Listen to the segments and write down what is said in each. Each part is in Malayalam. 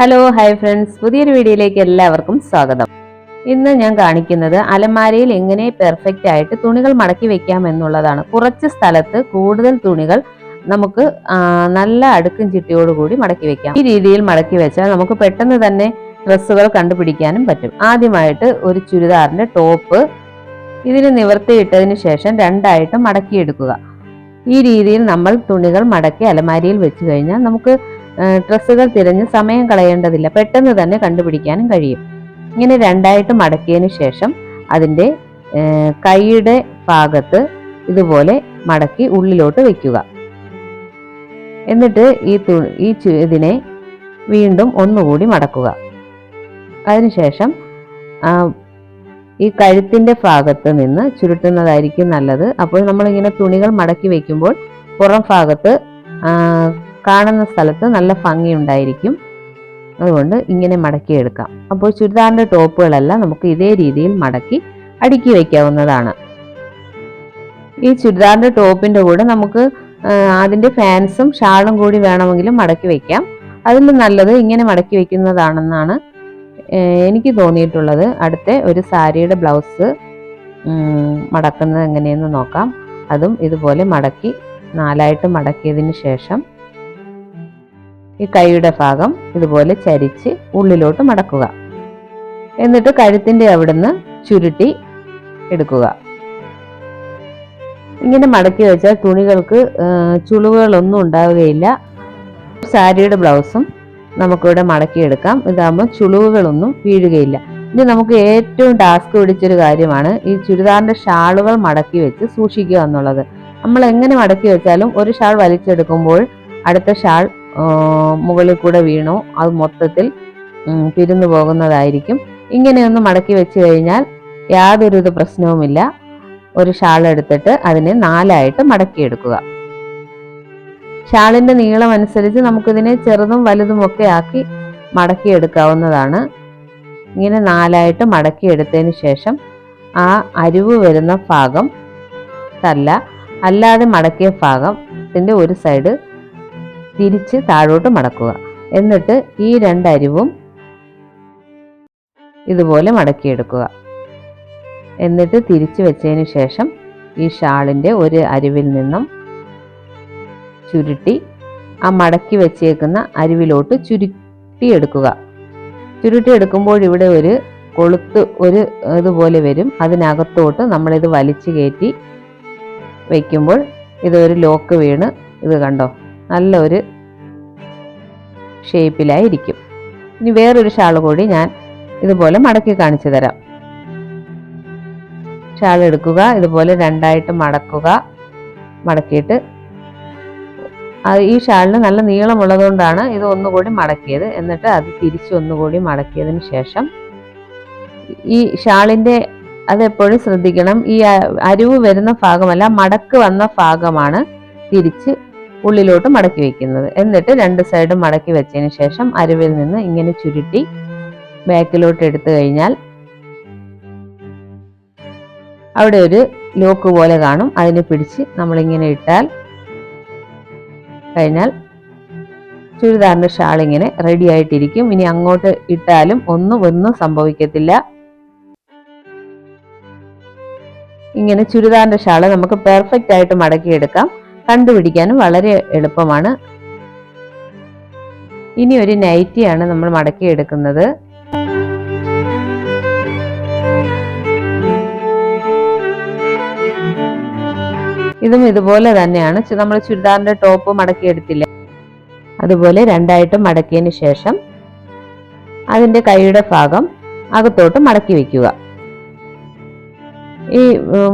ഹലോ ഹായ് ഫ്രണ്ട്സ് പുതിയൊരു വീഡിയോയിലേക്ക് എല്ലാവർക്കും സ്വാഗതം. ഇന്ന് ഞാൻ കാണിക്കുന്നത് അലമാരയിൽ എങ്ങനെ പെർഫെക്റ്റ് ആയിട്ട് തുണികൾ മടക്കി വെക്കാം എന്നുള്ളതാണ്. കുറച്ച് സ്ഥലത്ത് കൂടുതൽ തുണികൾ നമുക്ക് നല്ല അടുക്കും ചിട്ടിയോടുകൂടി മടക്കി വെക്കാം. ഈ രീതിയിൽ മടക്കി വെച്ചാൽ നമുക്ക് പെട്ടെന്ന് തന്നെ ഡ്രസ്സുകൾ കണ്ടുപിടിക്കാനും പറ്റും. ആദ്യമായിട്ട് ഒരു ചുരിദാറിന്റെ ടോപ്പ് ഇതിന് നിവർത്തിയിട്ടതിന് ശേഷം രണ്ടായിട്ട് മടക്കിയെടുക്കുക. ഈ രീതിയിൽ നമ്മൾ തുണികൾ മടക്കി അലമാരിയിൽ വെച്ച് കഴിഞ്ഞാൽ നമുക്ക് ഡ്രസ്സുകൾ തിരഞ്ഞ് സമയം കളയേണ്ടതില്ല. പെട്ടെന്ന് തന്നെ കണ്ടുപിടിക്കാനും കഴിയും. ഇങ്ങനെ രണ്ടായിട്ട് മടക്കിയതിന് ശേഷം അതിന്റെ കൈയുടെ ഭാഗത്ത് ഇതുപോലെ മടക്കി ഉള്ളിലോട്ട് വെക്കുക. എന്നിട്ട് ഈ തു ഈ ഇതിനെ വീണ്ടും ഒന്നുകൂടി മടക്കുക. അതിനുശേഷം ഈ കഴുത്തിന്റെ ഭാഗത്ത് നിന്ന് ചുരുട്ടുന്നതായിരിക്കും നല്ലത്. അപ്പോൾ നമ്മളിങ്ങനെ തുണികൾ മടക്കി വയ്ക്കുമ്പോൾ പുറം ഭാഗത്ത് കാണുന്ന സ്ഥലത്ത് നല്ല ഭംഗി ഉണ്ടായിരിക്കും അതുകൊണ്ട് ഇങ്ങനെ മടക്കി എടുക്കാം. അപ്പോൾ ചുരിദാറിന്റെ ടോപ്പുകളെല്ലാം നമുക്ക് ഇതേ രീതിയിൽ മടക്കി അടുക്കി വയ്ക്കാവുന്നതാണ്. ഈ ചുരിദാറിന്റെ ടോപ്പിന്റെ കൂടെ നമുക്ക് അതിന്റെ ഫാൻസും ഷാളും കൂടി വേണമെങ്കിലും മടക്കി വയ്ക്കാം. അതിൽ നല്ലത് ഇങ്ങനെ മടക്കി വയ്ക്കുന്നതാണെന്നാണ് എനിക്ക് തോന്നിയിട്ടുള്ളത്. അടുത്ത ഒരു സാരിയുടെ ബ്ലൗസ് മടക്കുന്നത് എങ്ങനെയെന്ന് നോക്കാം. അതും ഇതുപോലെ മടക്കി നാലായിട്ട് മടക്കിയതിന് ശേഷം ഈ കൈയുടെ ഭാഗം ഇതുപോലെ ചരിച്ച് ഉള്ളിലോട്ട് മടക്കുക. എന്നിട്ട് കഴുത്തിന്റെ അവിടുന്ന് ചുരുട്ടി എടുക്കുക. ഇങ്ങനെ മടക്കി വെച്ചാൽ തുണികൾക്ക് ചുളിവുകളൊന്നും ഉണ്ടാവുകയില്ല. സാരിയുടെ ബ്ലൗസും നമുക്കിവിടെ മടക്കിയെടുക്കാം. ഇതാകുമ്പോൾ ചുളിവുകളൊന്നും വീഴുകയില്ല. ഇനി നമുക്ക് ഏറ്റവും ടാസ്ക് പിടിച്ചൊരു കാര്യമാണ് ഈ ചുരിദാറിന്റെ ഷാളുകൾ മടക്കി വെച്ച് സൂക്ഷിക്കുക എന്നുള്ളത്. നമ്മൾ എങ്ങനെ മടക്കി വെച്ചാലും ഒരു ഷാൾ വലിച്ചെടുക്കുമ്പോൾ അടുത്ത ഷാൾ മുകളിൽ കൂടെ വീണോ. അത് മൊത്തത്തിൽ പിരിന്നു പോകുന്നതായിരിക്കും. ഇങ്ങനെയൊന്ന് മടക്കി വെച്ച് കഴിഞ്ഞാൽ യാതൊരുവിധ പ്രശ്നവുമില്ല. ഒരു ഷാൾ എടുത്തിട്ട് അതിനെ നാലായിട്ട് മടക്കിയെടുക്കുക. ഷാളിന്റെ നീളം അനുസരിച്ച് നമുക്കിതിനെ ചെറുതും വലുതും ഒക്കെ ആക്കി മടക്കിയെടുക്കാവുന്നതാണ്. ഇങ്ങനെ നാലായിട്ട് മടക്കിയെടുത്തതിന് ശേഷം ആ അരിവ് വരുന്ന ഭാഗം തല്ല. അല്ലാതെ മടക്കിയ ഭാഗത്തിന്റെ ഒരു സൈഡ് തിരിച്ച് താഴോട്ട് മടക്കുക. എന്നിട്ട് ഈ രണ്ടരിവും ഇതുപോലെ മടക്കിയെടുക്കുക. എന്നിട്ട് തിരിച്ച് വെച്ചതിന് ശേഷം ഈ ഷാളിന്റെ ഒരു അരിവിൽ നിന്നും ചുരുട്ടി ആ മടക്കി വെച്ചേക്കുന്ന അരിവിലോട്ട് ചുരുട്ടിയെടുക്കുക. ചുരുട്ടിയെടുക്കുമ്പോൾ ഇവിടെ ഒരു കൊളുത്ത് ഒരു ഇതുപോലെ വരും. അതിനകത്തോട്ട് നമ്മളിത് വലിച്ചു കയറ്റി വയ്ക്കുമ്പോൾ ഇതൊരു ലോക്ക് വീണ് ഇത് കണ്ടോ? നല്ലൊരു ഷേപ്പിലായിരിക്കും. ഇനി വേറൊരു ഷാൾ കൂടി ഞാൻ ഇതുപോലെ മടക്കി കാണിച്ചു തരാം. ഷാൾ എടുക്കുക ഇതുപോലെ രണ്ടായിട്ട് മടക്കുക മടക്കിയിട്ട്. ഈ ഷാളിന് നല്ല നീളമുള്ളതുകൊണ്ടാണ് ഇത് ഒന്നുകൂടി മടക്കിയത്. എന്നിട്ട് അത് തിരിച്ച് ഒന്നുകൂടി മടക്കിയതിന് ശേഷം ഈ ഷാളിന്റെ അതെപ്പോഴും ശ്രദ്ധിക്കണം. ഈ അരിവ് വരുന്ന ഭാഗമല്ല മടക്ക് വന്ന ഭാഗമാണ് തിരിച്ച് ഉള്ളിലോട്ട് മടക്കി വെക്കുന്നത്. എന്നിട്ട് രണ്ട് സൈഡും മടക്കി വെച്ചതിന് ശേഷം അരുവിൽ നിന്ന് ഇങ്ങനെ ചുരുട്ടി ബാക്കിലോട്ട് എടുത്തു കഴിഞ്ഞാൽ അവിടെ ഒരു ലോക്ക് പോലെ കാണും. അതിനെ പിടിച്ച് നമ്മളിങ്ങനെ ഇട്ടാൽ കഴിഞ്ഞാൽ ചുരിദാറിന്റെ ഷാൾ ഇങ്ങനെ റെഡി ആയിട്ടിരിക്കും. ഇനി അങ്ങോട്ട് ഇട്ടാലും ഒന്നും ഒന്നും സംഭവിക്കത്തില്ല. ഇങ്ങനെ ചുരിദാറിന്റെ ഷാൾ നമുക്ക് പെർഫെക്റ്റ് ആയിട്ട് മടക്കിയെടുക്കാം. കണ്ടുപിടിക്കാനും വളരെ എളുപ്പമാണ്. ഇനി ഒരു നൈറ്റിയാണ് നമ്മൾ മടക്കി എടുക്കുന്നത്. ഇതും ഇതുപോലെ തന്നെയാണ്. നമ്മൾ ചുരിദാറിന്റെ ടോപ്പ് മടക്കിയെടുത്തില്ല അതുപോലെ രണ്ടായിട്ട് മടക്കിയതിന് ശേഷം അതിന്റെ കൈയുടെ ഭാഗം അകത്തോട്ട് മടക്കി വെക്കുക. ഈ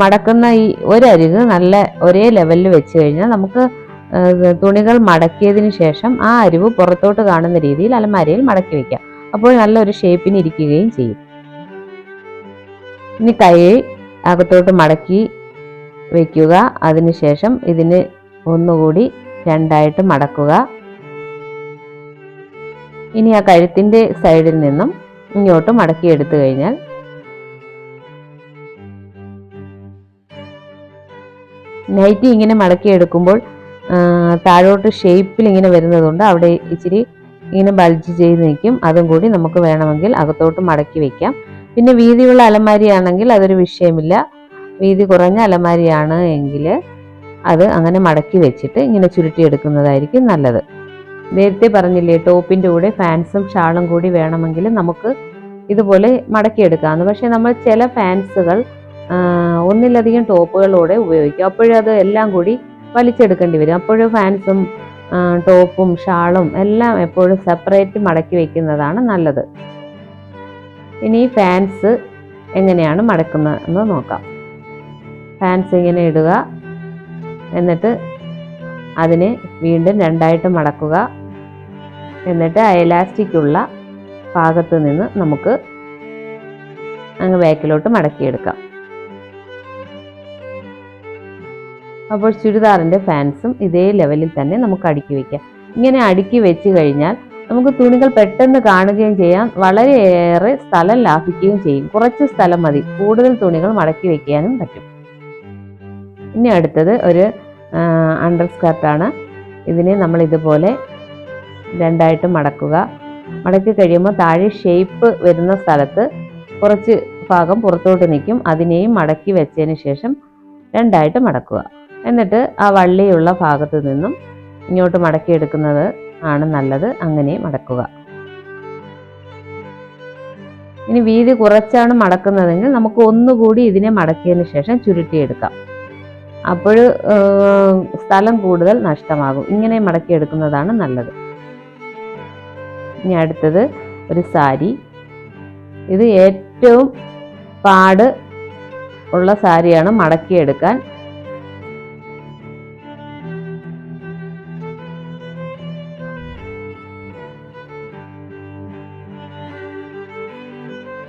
മടക്കുന്ന ഈ ഒരരിക് നല്ല ഒരേ ലെവലിൽ വെച്ച് കഴിഞ്ഞാൽ നമുക്ക് തുണികൾ മടക്കിയതിന് ശേഷം ആ അരിവ് പുറത്തോട്ട് കാണുന്ന രീതിയിൽ അലമാരയിൽ മടക്കി വെക്കാം. അപ്പോൾ നല്ലൊരു ഷേപ്പിന് ഇരിക്കുകയും ചെയ്യും. ഇനി കൈ അകത്തോട്ട് മടക്കി വെക്കുക. അതിനുശേഷം ഇതിന് ഒന്നുകൂടി രണ്ടായിട്ട് മടക്കുക. ഇനി ആ കഴുത്തിന്റെ സൈഡിൽ നിന്നും ഇങ്ങോട്ട് മടക്കി എടുത്തു കഴിഞ്ഞാൽ നൈറ്റി ഇങ്ങനെ മടക്കി എടുക്കുമ്പോൾ ആ, താഴോട്ട് ഷേപ്പിൽ ഇങ്ങനെ വരുന്നതുകൊണ്ട് അവിടെ ഇച്ചിരി ഇങ്ങനെ ബൾജ് ചെയ്ത് നിൽക്കും. അതും കൂടി നമുക്ക് വേണമെങ്കിൽ അകത്തോട്ട് മടക്കി വെക്കാം. പിന്നെ വീതിയുള്ള അലമാരിയാണെങ്കിൽ അതൊരു വിഷയമില്ല. വീതി കുറഞ്ഞ അലമാരിയാണ് എങ്കിൽ അത് അങ്ങനെ മടക്കി വെച്ചിട്ട് ഇങ്ങനെ ചുരുട്ടിയെടുക്കുന്നതായിരിക്കും നല്ലത്. നേരത്തെ പറഞ്ഞില്ലേ ടോപ്പിന്റെ കൂടെ ഫാൻസും ഷാളും കൂടി വേണമെങ്കിൽ നമുക്ക് ഇതുപോലെ മടക്കിയെടുക്കാമെന്ന് പക്ഷേ നമ്മൾ ചില ഫാൻസുകൾ ഒന്നിലധികം ടോപ്പുകളോടെ ഉപയോഗിക്കും. അപ്പോഴത് എല്ലാം കൂടി വലിച്ചെടുക്കേണ്ടി വരും. അപ്പോഴും ഫാൻസും ടോപ്പും ഷാളും എല്ലാം എപ്പോഴും സെപ്പറേറ്റ് മടക്കി വയ്ക്കുന്നതാണ് നല്ലത്. ഇനി ഫാൻസ് എങ്ങനെയാണ് മടക്കുന്നത് എന്ന് നോക്കാം. ഫാൻസ് ഇങ്ങനെ ഇടുക. എന്നിട്ട് അതിനെ വീണ്ടും രണ്ടായിട്ട് മടക്കുക. എന്നിട്ട് ഉള്ള ഭാഗത്ത് നിന്ന് നമുക്ക് അങ്ങ് ബാക്കിലോട്ട് മടക്കിയെടുക്കാം. അപ്പോൾ ചുരിദാറിന്റെ ഫാൻസും ഇതേ ലെവലിൽ തന്നെ നമുക്ക് അടുക്കി വയ്ക്കാം ഇങ്ങനെ അടുക്കി വെച്ച് കഴിഞ്ഞാൽ നമുക്ക് തുണികൾ പെട്ടെന്ന് കാണുകയും ചെയ്യാം. വളരെയേറെ സ്ഥലം ലാഭിക്കുകയും ചെയ്യും. കുറച്ച് സ്ഥലം മതി. കൂടുതൽ തുണികൾ മടക്കി വയ്ക്കാനും പറ്റും. ഇനി അടുത്തത് ഒരു അണ്ടർ സ്കർട്ടാണ് ഇതിനെ നമ്മൾ ഇതുപോലെ രണ്ടായിട്ട് മടക്കുക. മടക്കി കഴിയുമ്പോൾ താഴെ ഷേപ്പ് വരുന്ന സ്ഥലത്ത് കുറച്ച് ഭാഗം പുറത്തോട്ട് നിൽക്കും. അതിനെയും മടക്കി വെച്ചതിന് ശേഷം രണ്ടായിട്ട് മടക്കുക. എന്നിട്ട് ആ വള്ളിയുള്ള ഭാഗത്ത് നിന്നും ഇങ്ങോട്ട് മടക്കിയെടുക്കുന്നത് ആണ് നല്ലത്. അങ്ങനെ മടക്കുക. ഇനി വീതി കുറച്ചാണ് മടക്കുന്നതെങ്കിൽ നമുക്ക് ഒന്നുകൂടി ഇതിനെ മടക്കിയതിന് ശേഷം ചുരുട്ടിയെടുക്കാം. അപ്പോൾ സ്ഥലം കൂടുതൽ നഷ്ടമാകും. ഇങ്ങനെ മടക്കിയെടുക്കുന്നതാണ് നല്ലത്. ഇനി അടുത്തത് ഒരു സാരി. ഇത് ഏറ്റവും പാട് ഉള്ള സാരിയാണ് മടക്കിയെടുക്കാൻ.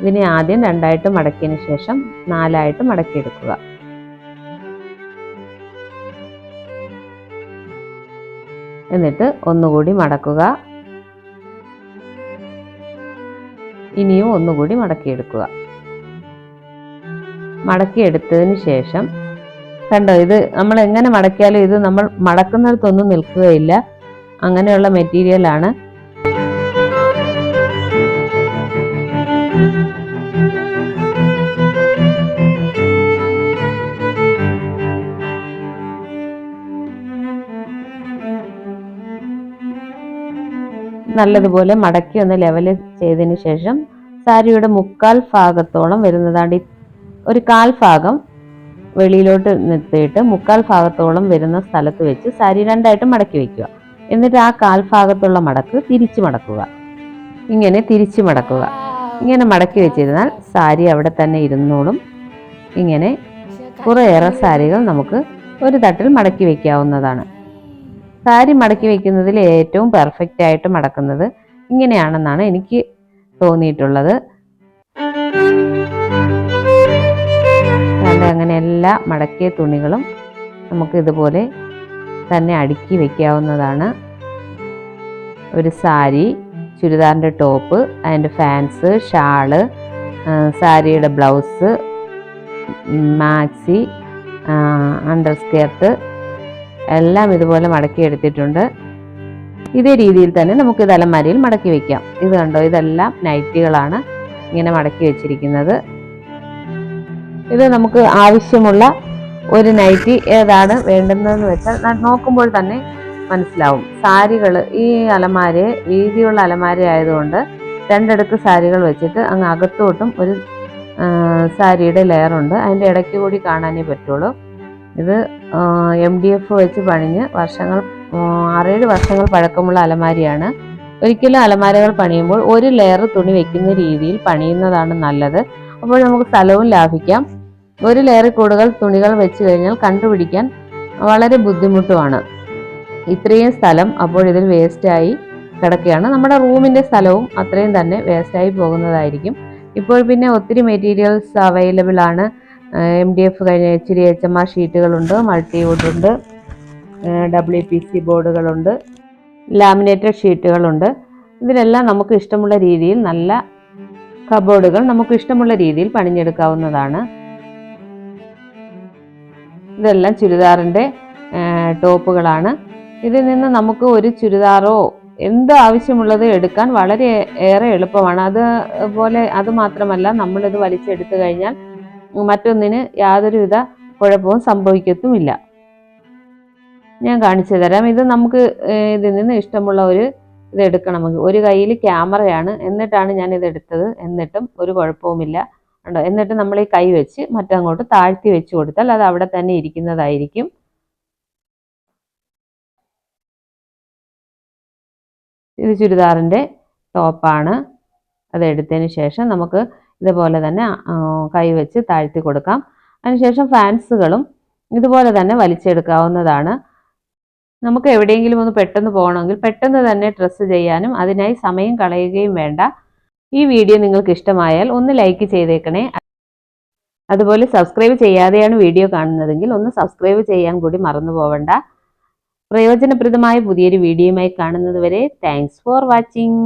ഇതിനെ ആദ്യം രണ്ടായിട്ട് മടക്കിയതിന് ശേഷം നാലായിട്ട് മടക്കിയെടുക്കുക. എന്നിട്ട് ഒന്നുകൂടി മടക്കുക. ഇനിയും ഒന്നുകൂടി മടക്കിയെടുക്കുക. മടക്കിയെടുത്തതിന് ശേഷം കണ്ടോ ഇത് നമ്മൾ എങ്ങനെ മടക്കിയാലും ഇത് നമ്മൾ മടക്കുന്നിടത്തൊന്നും നിൽക്കുകയില്ല. അങ്ങനെയുള്ള മെറ്റീരിയലാണ് നല്ലതുപോലെ മടക്കി ഒന്ന് ലെവൽ ചെയ്തതിന് ശേഷം സാരിയുടെ മുക്കാൽ ഭാഗത്തോളം വരുന്നതാണ് ഒരു കാൽ ഭാഗം വെളിയിലോട്ട് നിർത്തിയിട്ട് മുക്കാൽ ഭാഗത്തോളം വരുന്ന സ്ഥലത്ത് വെച്ച് സാരി രണ്ടായിട്ട് മടക്കി വെക്കുക. എന്നിട്ട് ആ കാൽ ഭാഗത്തുള്ള മടക്ക് തിരിച്ചു മടക്കുക. ഇങ്ങനെ തിരിച്ചു മടക്കുക. ഇങ്ങനെ മടക്കി വെച്ചിരുന്നാൽ സാരി അവിടെ തന്നെ ഇരുന്നോളും. ഇങ്ങനെ കുറേയേറെ സാരികൾ നമുക്ക് ഒരു തട്ടിൽ മടക്കി വെക്കാവുന്നതാണ്. സാരി മടക്കി വെക്കുന്നതിൽ ഏറ്റവും പെർഫെക്റ്റ് ആയിട്ട് മടക്കുന്നത് ഇങ്ങനെയാണെന്നാണ് എനിക്ക് തോന്നിയിട്ടുള്ളത്. അങ്ങനെ എല്ലാ മടക്കിയ തുണികളും നമുക്ക് ഇതുപോലെ തന്നെ അടുക്കി വെക്കാവുന്നതാണ്. ഒരു സാരി ചുരിദാറിന്റെ ടോപ്പ് അതിന്റെ ഫാൻസ് ഷാൾ സാരിയുടെ ബ്ലൗസ് മാക്സി അണ്ടർ സ്കേർട്ട് എല്ലാം ഇതുപോലെ മടക്കി എടുത്തിട്ടുണ്ട്. ഇതേ രീതിയിൽ തന്നെ നമുക്ക് ഇത് മടക്കി വെക്കാം. ഇത് കണ്ടോ? ഇതെല്ലാം നൈറ്റികളാണ് ഇങ്ങനെ മടക്കി വെച്ചിരിക്കുന്നത്. ഇത് നമുക്ക് ആവശ്യമുള്ള ഒരു നൈറ്റി ഏതാണ് വേണ്ടുന്നതെന്ന് വെച്ചാൽ നോക്കുമ്പോൾ തന്നെ മനസ്സിലാവും. സാരികൾ ഈ അലമാരയെ വീതിയുള്ള അലമാര ആയതുകൊണ്ട് രണ്ടടുക്ക് സാരികൾ വെച്ചിട്ട് അങ്ങ് അകത്തോട്ടും ഒരു സാരിയുടെ ലെയറുണ്ട് അതിന്റെ ഇടയ്ക്ക് കൂടി കാണാനേ പറ്റുള്ളൂ. ഇത് എം ഡി എഫ് വെച്ച് പണിഞ്ഞ് വർഷങ്ങൾ ആറേഴ് വർഷങ്ങൾ പഴക്കമുള്ള അലമാരിയാണ്. ഒരിക്കലും അലമാരകൾ പണിയുമ്പോൾ ഒരു ലെയർ തുണി വെക്കുന്ന രീതിയിൽ പണിയുന്നതാണ് നല്ലത്. അപ്പോൾ നമുക്ക് സ്ഥലവും ലാഭിക്കാം. ഒരു ലെയർ കൂടുതൽ തുണികൾ വെച്ച് കഴിഞ്ഞാൽ കണ്ടുപിടിക്കാൻ വളരെ ബുദ്ധിമുട്ടുമാണ്. ഇത്രയും സ്ഥലം അപ്പോൾ ഇതിൽ വേസ്റ്റായി കിടക്കുകയാണ്. നമ്മുടെ റൂമിന്റെ സ്ഥലവും അത്രയും തന്നെ വേസ്റ്റായി പോകുന്നതായിരിക്കും. ഇപ്പോൾ പിന്നെ ഒത്തിരി മെറ്റീരിയൽസ് അവൈലബിൾ ആണ്. എം ഡി എഫ് കഴിഞ്ഞ H D H M R ഷീറ്റുകളുണ്ട് multi വുഡുണ്ട് ഡബ്ല്യു പി സി ബോർഡുകളുണ്ട് ലാമിനേറ്റഡ് ഷീറ്റുകളുണ്ട്. ഇതിനെല്ലാം നമുക്ക് ഇഷ്ടമുള്ള രീതിയിൽ നല്ല കബോർഡുകൾ നമുക്ക് ഇഷ്ടമുള്ള രീതിയിൽ പണിഞ്ഞെടുക്കാവുന്നതാണ്. ഇതെല്ലാം ചുരിദാറിന്റെ ടോപ്പുകളാണ്. ഇതിൽ നിന്ന് നമുക്ക് ഒരു ചുരിദാറോ എന്ത് ആവശ്യമുള്ളത് എടുക്കാൻ വളരെ ഏറെ എളുപ്പമാണ്. അതുപോലെ അത് മാത്രമല്ല നമ്മളിത് വലിച്ചെടുത്തു കഴിഞ്ഞാൽ മറ്റൊന്നിന് യാതൊരുവിധ കുഴപ്പവും സംഭവിക്കത്തുമില്ല. ഞാൻ കാണിച്ചു തരാം. ഇത് നമുക്ക് ഇതിൽ നിന്ന് ഇഷ്ടമുള്ള ഒരു ഇത് എടുക്കണമെങ്കിൽ ഒരു കയ്യിൽ ക്യാമറയാണ്. എന്നിട്ടാണ് ഞാൻ ഇത് എടുത്തത്. എന്നിട്ടും ഒരു കുഴപ്പവുമില്ല. ഉണ്ടോ എന്നിട്ട് നമ്മൾ ഈ കൈ വെച്ച് മറ്റങ്ങോട്ട് താഴ്ത്തി വെച്ച് കൊടുത്താൽ അത് അവിടെ തന്നെ ഇരിക്കുന്നതായിരിക്കും. ഇത് ചുരിദാറിന്റെ ടോപ്പാണ്. അത് എടുത്തതിന് ശേഷം നമുക്ക് ഇതുപോലെ തന്നെ കൈവച്ച് താഴ്ത്തി കൊടുക്കാം. അതിനുശേഷം ഫാൻസുകളും ഇതുപോലെ തന്നെ വലിച്ചെടുക്കാവുന്നതാണ്. നമുക്ക് എവിടെയെങ്കിലും ഒന്ന് പെട്ടെന്ന് പോകണമെങ്കിൽ പെട്ടെന്ന് തന്നെ ഡ്രസ്സ് ചെയ്യാനും അതിനായി സമയം കളയുകയും വേണ്ട. ഈ വീഡിയോ നിങ്ങൾക്ക് ഇഷ്ടമായാൽ ഒന്ന് ലൈക്ക് ചെയ്തേക്കണേ. അതുപോലെ സബ്സ്ക്രൈബ് ചെയ്യാതെയാണ് വീഡിയോ കാണുന്നതെങ്കിൽ ഒന്ന് സബ്സ്ക്രൈബ് ചെയ്യാൻ കൂടി മറന്നു പോവണ്ട. പ്രയോജനപ്രദമായ പുതിയൊരു വീഡിയോയുമായി കാണുന്നതുവരെ താങ്ക്സ് ഫോർ വാച്ചിങ്